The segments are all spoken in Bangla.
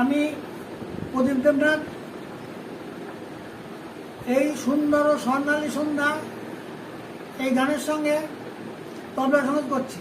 আমি প্রদীপ দেবনাথ। এই সুন্দর ও স্বর্ণালী সন্ধ্যা এই গানের সঙ্গে তবলা সঙ্গত করছি।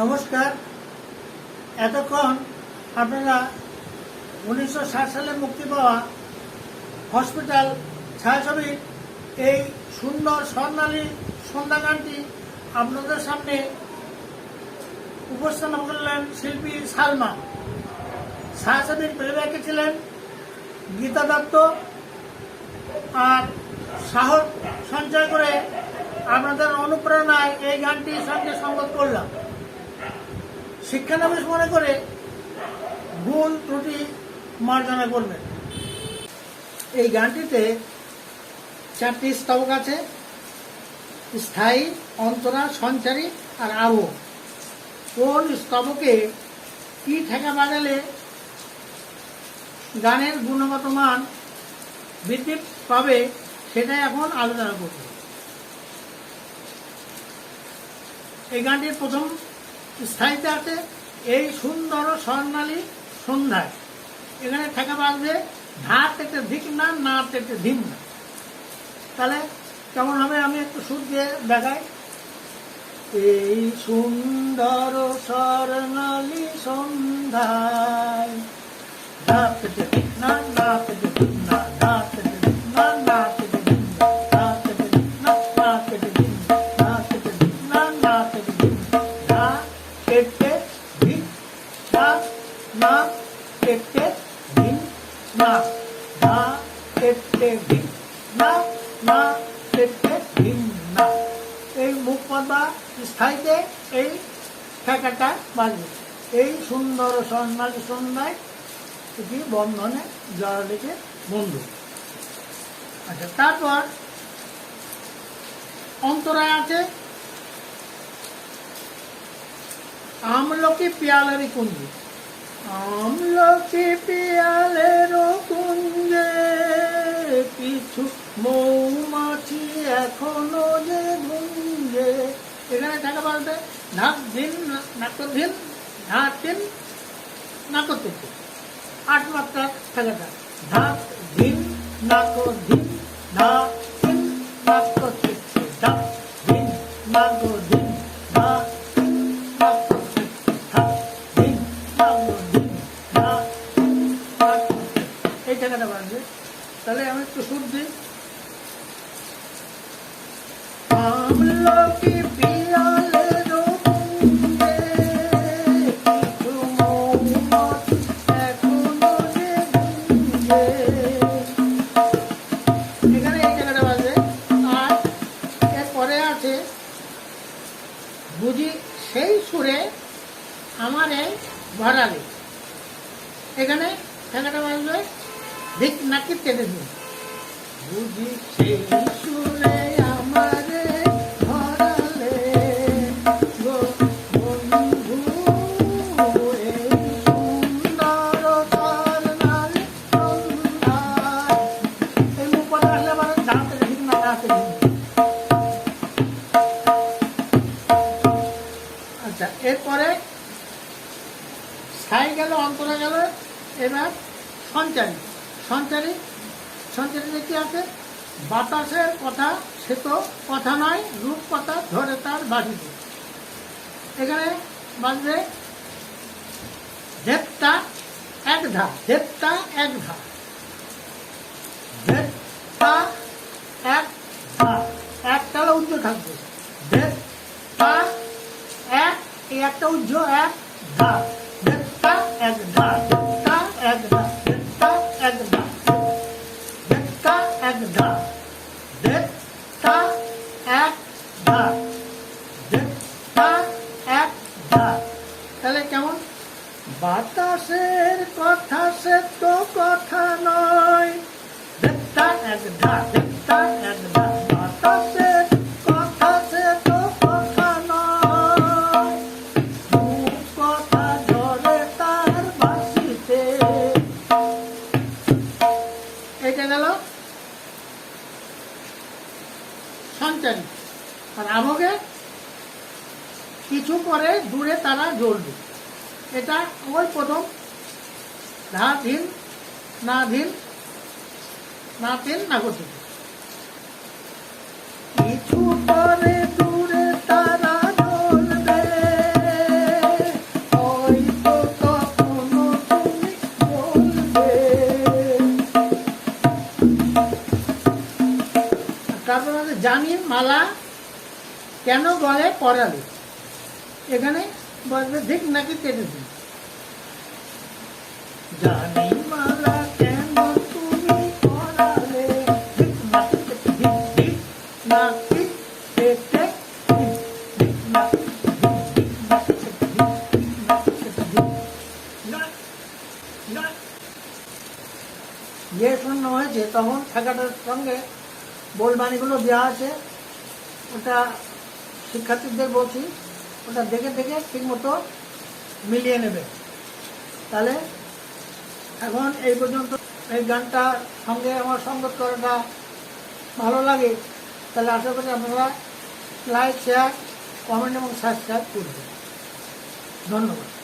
নমস্কার। এতক্ষণ আপনারা উনিশশো সালে মুক্তি পাওয়া হসপিটাল ছায়াছবির এই সুন্দর স্বর্ণালী সন্ধ্যাকানটি আপনাদের সামনে উপস্থাপন করলেন শিল্পী সালমা। ছায়াছবির প্লেব্যাকে ছিলেন গীতা দত্ত আর সাহস সঞ্চয় করে আপনাদের অনুপ্রেরণায় এই গানটির সঙ্গে সংবাদ করলাম। শিক্ষানবিশ মনে করে ভুল ত্রুটি মার্জনা করবেন এই গানটিতে চারটি স্তবক আছে, স্থায়ী, অন্তরা, সঞ্চারী আর আবহ কোন স্তবকে কি ঠেকা বাজালে গানের গুণগত মান বৃদ্ধি পাবে সেটা এখন আলোচনা করবে। এই গানটির প্রথম স্থায়ীতে এই সুন্দর স্বর্ণালী সন্ধ্যায়। এখানে থেকে বাঁচবে ধা থেকে ধিক না না থেকে ধিম না। তাহলে কেমন হবে? আমি একটু সুর দিয়ে দেখাই। এই সুন্দর স্বর্ণালী সন্ধ্যায় না না না স্থায়ীতে এই ঠেকাটা বাজবে। এই সুন্দর স্বর্ণালী সন্ধ্যায় এটি বন্ধনে জড়ালিকে বন্ধু। আচ্ছা তারপর অন্তরায় আছে আমলকি পিয়ালেরই কুঞ্জি। আমলকি পিয়ালের কুঞ্জে কিছু মৌমাছি এখনও যে গুঞ্জে এখানে টাকা বলতে ঢাক দিন নাক দিন ঢাক দিন নাক আট মাত্রা থাকাটা ঢাক দিন বাড়বে তাহলে আমি একটু সুর দিই বুঝি সেই সুরে আমার এই ভরালি। এখানে ঠেকাটা বাজবে, ভিক নাকি তেলে দিন। বুঝি সেই সুরে সঞ্চারী। সঞ্চারী, সঞ্চারীতে কি আছে? বাতাসের কথা, সে তো কথা নয়, রূপ কথা ধরে তার বাড়িতে। এখানে বাজবে, দেবতা এক ধা দেবতা এক ধা এক ধা এক তাহলে থাকবে দেবতা এক একটা উজ্জ এক ধা দেবতা এক ধা ধা তাহলে কেমন? বাতাসের কথা সে তো কথা নয়। দেবতা এক দেবতা এক ধা বাতাসের তারা জ্বলবে এটা ওই প্রথম। ধা ধিন না ধিন না তিন না গতি কিছু জানি মালা কেন গলে পরালে এখানে বলবে ঠিক নাকি কেটে দিন জানি মালা কেন তুমি পরালে ঠিক ইয়ে শূন্য হয়েছে তখন ঠেকাটার সঙ্গে বোলবাণীগুলো দেওয়া আছে ওটা শিক্ষার্থীদের বলছি ওটা দেখে দেখে ঠিক মতো মিলিয়ে নেবে। তাহলে এখন এই পর্যন্ত এই গানটা সঙ্গে আমার সঙ্গত করাটা ভালো লাগে। তাহলে আশা করি আপনারা লাইক শেয়ার কমেন্ট এবং সাবস্ক্রাইব করবেন। ধন্যবাদ।